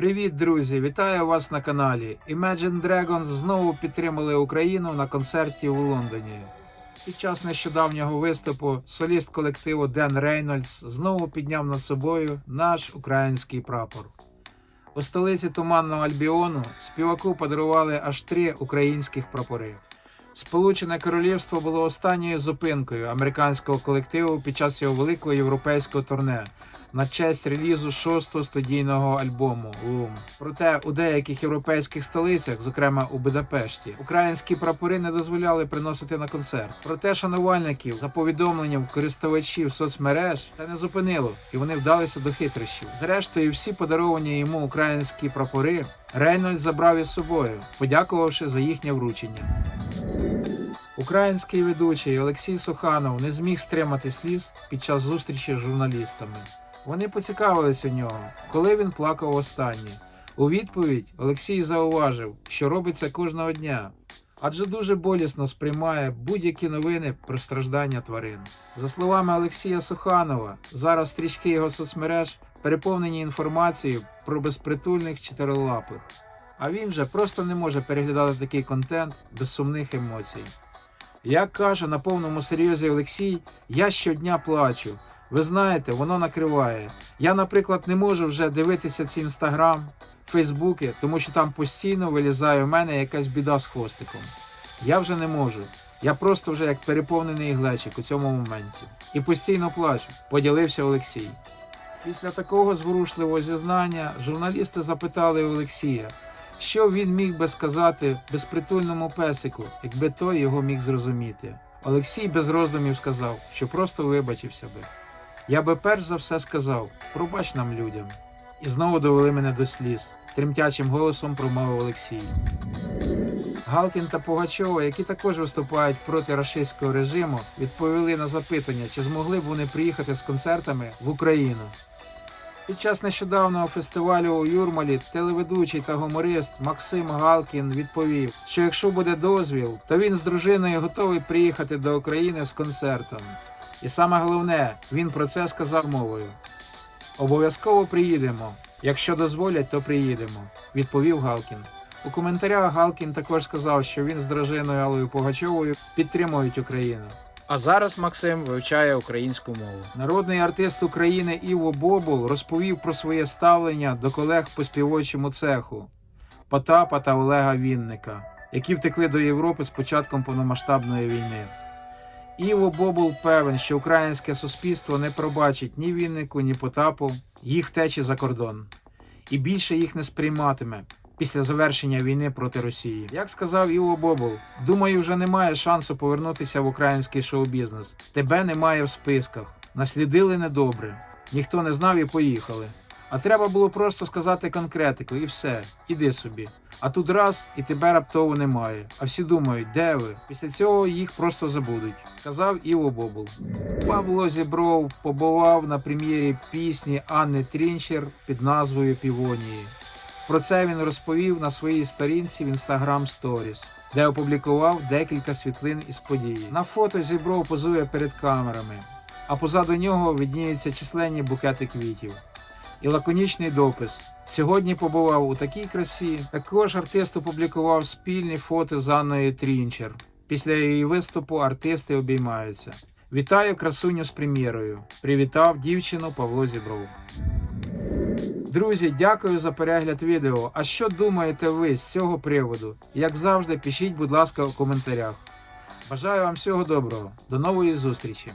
Привіт, друзі! Вітаю вас на каналі. Imagine Dragons знову підтримали Україну на концерті у Лондоні. Під час нещодавнього виступу соліст колективу Ден Рейнольдс знову підняв над собою наш український прапор. У столиці Туманного Альбіону співаку подарували аж три українських прапори. Сполучене Королівство було останньою зупинкою американського колективу під час його великого європейського турне на честь релізу шостого студійного альбому Лум. Проте у деяких європейських столицях, зокрема у Будапешті, українські прапори не дозволяли приносити на концерт. Проте шанувальників за повідомленням користувачів соцмереж це не зупинило, і вони вдалися до хитрощів. Зрештою, всі подаровані йому українські прапори Рейнольд забрав із собою, подякувавши за їхнє вручення. Український ведучий Олексій Суханов не зміг стримати сліз під час зустрічі з журналістами. Вони поцікавились у нього, коли він плакав останнє. У відповідь Олексій зауважив, що робиться кожного дня, адже дуже болісно сприймає будь-які новини про страждання тварин. За словами Олексія Суханова, зараз стрічки його соцмереж переповнені інформацією про безпритульних чотирилапих. А він же просто не може переглядати такий контент без сумних емоцій. Як каже на повному серйозі Олексій, я щодня плачу. Ви знаєте, воно накриває. Я, наприклад, не можу вже дивитися ці інстаграм, фейсбуки, тому що там постійно вилізає у мене якась біда з хвостиком. Я вже не можу. Я просто вже як переповнений глечик у цьому моменті. І постійно плачу, поділився Олексій. Після такого зворушливого зізнання журналісти запитали Олексія, що він міг би сказати безпритульному песику, якби той його міг зрозуміти. Олексій без роздумів сказав, що просто вибачився би. Я би перш за все сказав пробач нам людям. І знову довели мене до сліз. Тремтячим голосом промовив Олексій. Галкін та Пугачова, які також виступають проти рашистського режиму, відповіли на запитання, чи змогли б вони приїхати з концертами в Україну. Під час нещодавнього фестивалю у Юрмалі телеведучий та гуморист Максим Галкін відповів, що якщо буде дозвіл, то він з дружиною готовий приїхати до України з концертом. І саме головне, він про це сказав мовою. Обов'язково приїдемо. Якщо дозволять, то приїдемо, відповів Галкін. У коментарях Галкін також сказав, що він з дружиною Алою Пугачовою підтримують Україну. А зараз Максим вивчає українську мову. Народний артист України Іво Бобул розповів про своє ставлення до колег по співочому цеху Потапа та Олега Вінника, які втекли до Європи з початком повномасштабної війни. Іво Бобул певен, що українське суспільство не пробачить ні Віннику, ні Потапу їх втечі за кордон, і більше їх не сприйматиме після завершення війни проти Росії. Як сказав Іво Бобул, думаю, вже немає шансу повернутися в український шоу-бізнес. Тебе немає в списках. Наслідили недобре. Ніхто не знав і поїхали. А треба було просто сказати конкретику, і все, іди собі. А тут раз і тебе раптово немає. А всі думають, де ви? Після цього їх просто забудуть, сказав Іво Бобул. Павло Зібров побував на прем'єрі пісні Анни Трінчер під назвою Півонії. Про це він розповів на своїй сторінці в Instagram Stories, де опублікував декілька світлин із події. На фото Зібров позує перед камерами, а позаду нього видніються численні букети квітів. І лаконічний допис. Сьогодні побував у такій красі. Також артист опублікував спільні фото з Анною Трінчер. Після її виступу артисти обіймаються. Вітаю красуню з прем'єрою. Привітав дівчину Павло Зібров. Друзі, дякую за перегляд відео. А що думаєте ви з цього приводу? Як завжди, пишіть, будь ласка, у коментарях. Бажаю вам всього доброго. До нової зустрічі!